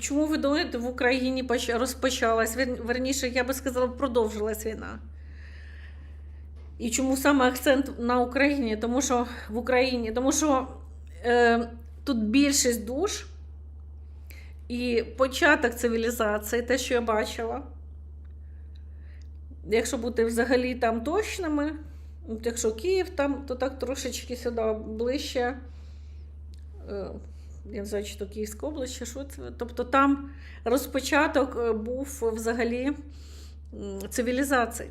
чому ви думаєте, в Україні розпочалась, верніше, я би сказала, продовжилась війна? І чому саме акцент на Україні? Тому що в Україні, тому що е, тут більшість душ і початок цивілізації, те, що я бачила. Якщо бути взагалі там точними, якщо Київ там, то так трошечки сюди ближче. Е, я чи Київська область, що це. Тобто там розпочаток е, був взагалі цивілізації.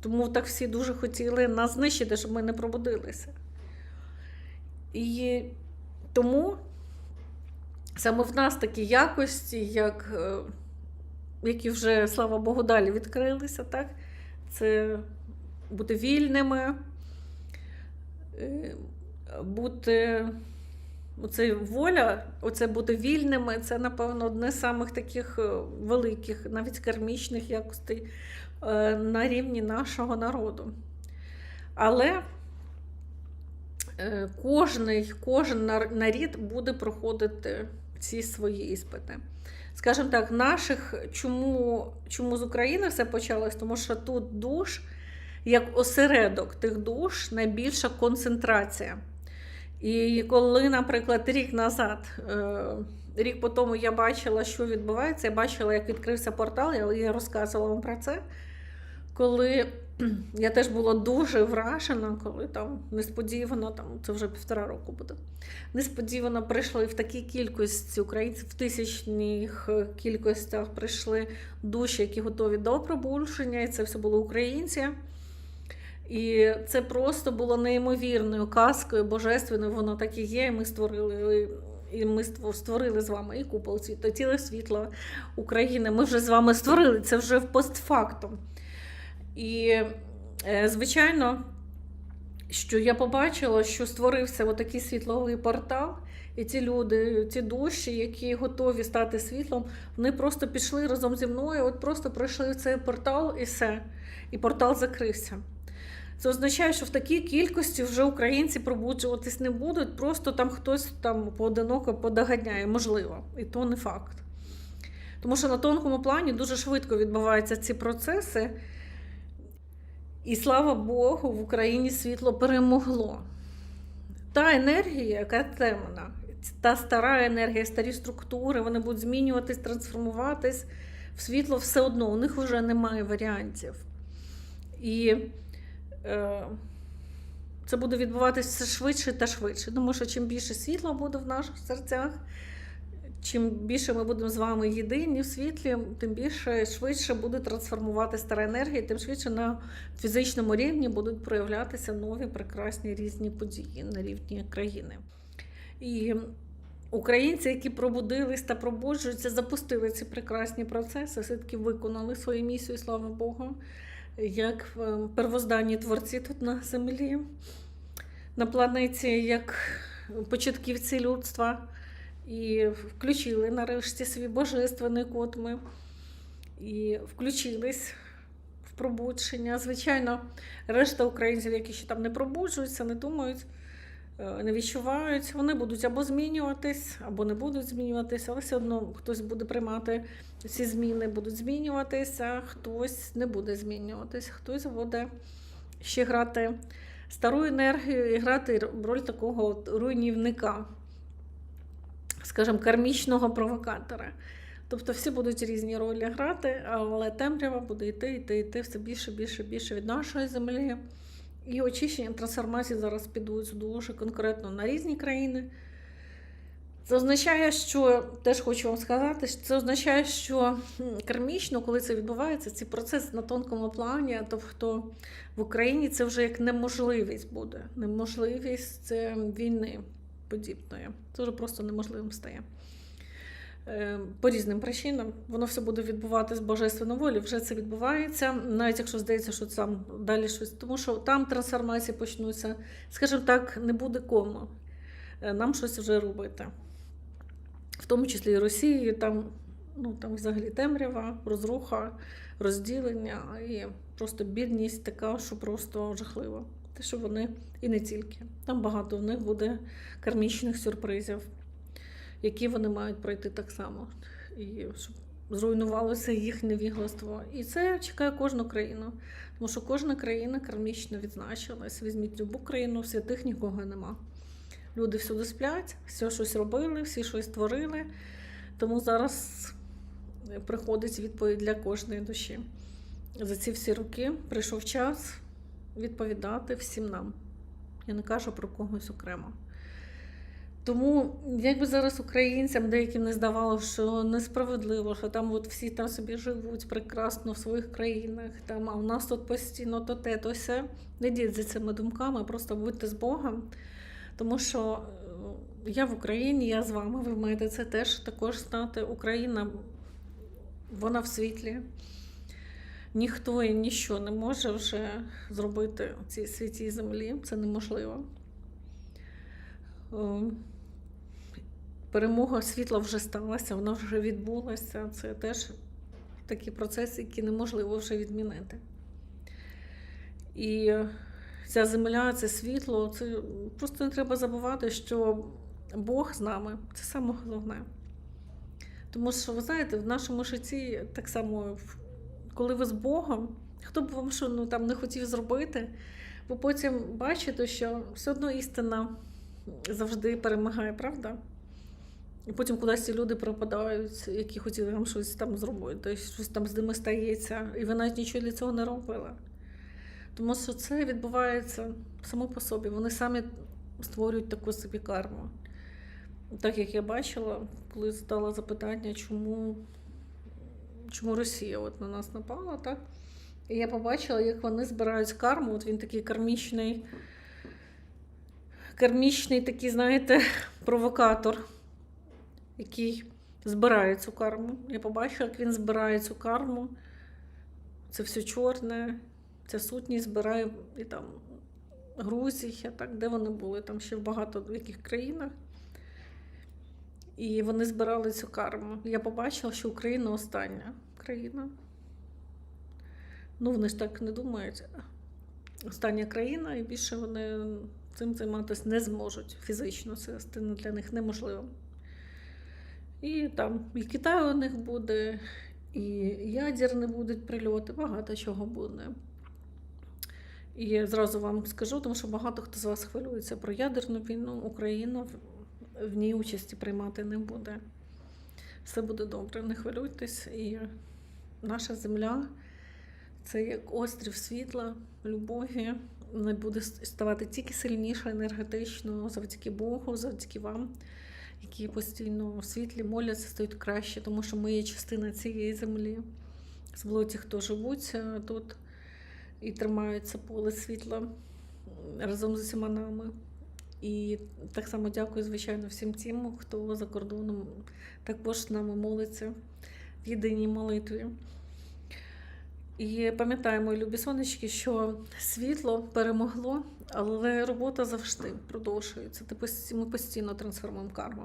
Тому так всі дуже хотіли нас знищити, щоб ми не пробудилися. І тому саме в нас такі якості, як, е, які вже, слава Богу, далі відкрилися, так? це бути вільними, е, бути оце воля, оце бути вільними, це, напевно, одне з самих таких е, великих, навіть кармічних якостей е, на рівні нашого народу. Але е, кожний, кожен нарід буде проходити ці свої іспити. Скажімо так, наших, чому, чому з України все почалось? Тому що тут душ, як осередок тих душ, найбільша концентрація. І коли, наприклад, рік назад, е, рік по тому я бачила, що відбувається, я бачила, як відкрився портал, я- розказувала вам про це. Коли я теж була дуже вражена, коли там несподівано, там це вже півтора року буде. Несподівано прийшли в такій кількості українців, в тисячних е, кількостях прийшли душі, які готові до пробудження, і це все були українці. І це просто було неймовірною казкою, божественною, воно так і є. І ми створили. І ми ство- створили з вами і купол світу, тіло світла України. Ми вже з вами створили це вже в постфактум. І, е, звичайно, що я побачила, що створився отакий світловий портал, і ці люди, ці душі, які готові стати світлом, вони просто пішли разом зі мною, от просто пройшли в цей портал і все. І портал закрився. Це означає, що в такій кількості вже українці пробуджуватись не будуть, просто там хтось там поодиноко подоганяє, можливо, і то не факт. Тому що на тонкому плані дуже швидко відбуваються ці процеси. І слава Богу, в Україні світло перемогло. Та енергія, яка темна, та стара енергія, старі структури, вони будуть змінюватись, трансформуватись в світло все одно, у них вже немає варіантів. І це буде відбуватися швидше та швидше. Тому що чим більше світла буде в наших серцях, чим більше ми будемо з вами єдині в світлі, тим більше швидше буде трансформувати стара енергія, тим швидше на фізичному рівні будуть проявлятися нові прекрасні різні події на рівні країни. І українці, які пробудились та пробуджуються, запустили ці прекрасні процеси, все-таки виконали свою місію, слава Богу, як е, первозданні творці тут на землі, на планеті, як початківці людства. І включили нарешті свій божественний код ми і включились в пробудження. Звичайно, решта українців, які ще там не пробуджуються, не думають, не відчувають, вони будуть або змінюватись, або не будуть змінюватися, але все одно хтось буде приймати ці зміни, будуть змінюватися, хтось не буде змінюватись, хтось буде ще грати стару енергію і грати роль такого от руйнівника скажімо, кармічного провокатора. Тобто всі будуть різні ролі грати, але темрява буде йти, йти, йти все більше, більше, більше від нашої землі. І очищення трансформації зараз підуть дуже конкретно на різні країни. Це означає, що теж хочу вам сказати, це означає, що кармічно, коли це відбувається, ці процеси на тонкому плані, тобто в Україні це вже як неможливість буде. Неможливість війни подібної. Це вже просто неможливим стає. Е, По різним причинам воно все буде відбуватися з божественної волі. Вже це відбувається, навіть якщо здається, що там далі щось, тому що там трансформації почнуться, скажімо так, не буде кому е, нам щось вже робити. В тому числі і Росії, там, ну, там взагалі темрява, розруха, розділення і просто бідність така, що просто жахливо. Те, що вони і не тільки. Там багато в них буде кармічних сюрпризів. Які вони мають пройти так само, і щоб зруйнувалося їх невігластво. І це чекає кожну країну. Тому що кожна країна кармічно відзначилась. Візьміть любу країну, святих нікого нема. Люди всюди сплять, все щось робили, всі щось творили. Тому зараз приходить відповідь для кожної душі. За ці всі роки прийшов час відповідати всім нам. Я не кажу про когось окремо. Тому, якби зараз українцям деяким не здавалося, що несправедливо, що там от всі там собі живуть прекрасно в своїх країнах, там, а у нас тут постійно то те, то все. Не йдіть за цими думками, просто будьте з Богом. Тому що е, я в Україні, я з вами, ви маєте це теж також знати. Україна, вона в світлі. Ніхто і ніщо не може вже зробити в цій святій землі. Це неможливо. Перемога світла вже сталася, вона вже відбулася. Це теж такі процеси, які неможливо вже відмінити. І ця земля, це світло, це просто не треба забувати, що Бог з нами це саме головне. Тому що, ви знаєте, в нашому житті так само, коли ви з Богом, хто б вам що ну, там не хотів зробити, ви потім бачите, що все одно істина завжди перемагає, правда? І потім кудись ці люди пропадають, які хотіли вам щось там зробити, щось там з ними стається, і ви навіть нічого для цього не робили. Тому що це відбувається само по собі. Вони самі створюють таку собі карму. Так як я бачила, коли задала запитання, чому, чому Росія от на нас напала, так? І я побачила, як вони збирають карму. От він такий кармічний, кармічний такий, знаєте, провокатор, який збирає цю карму. Я побачила, як він збирає цю карму. Це все чорне, ця сутність збирає і там Грузія, так, де вони були, там ще в багато в яких країнах. І вони збирали цю карму. Я побачила, що Україна остання країна. Ну, вони ж так не думають. Остання країна, і більше вони цим займатися не зможуть фізично. Це для них неможливо. І там і Китай у них буде, і ядерні будуть прильоти, багато чого буде. І я зразу вам скажу, тому що багато хто з вас хвилюється про ядерну війну. Україна в, ній участі приймати не буде. Все буде добре, не хвилюйтесь. І наша земля це як острів світла, любові. Вона буде ставати тільки сильніше енергетично завдяки Богу, завдяки вам, які постійно у світлі моляться, стають краще, тому що ми є частина цієї землі. Особливо ті, хто живуть е, тут і тримаються поле світла разом з усіма нами. І так само дякую, звичайно, всім тим, хто за кордоном також з нами молиться в єдиній молитві. І пам'ятаємо, любі сонечки, що світло перемогло, але робота завжди продовжується. Ми постійно трансформуємо карму.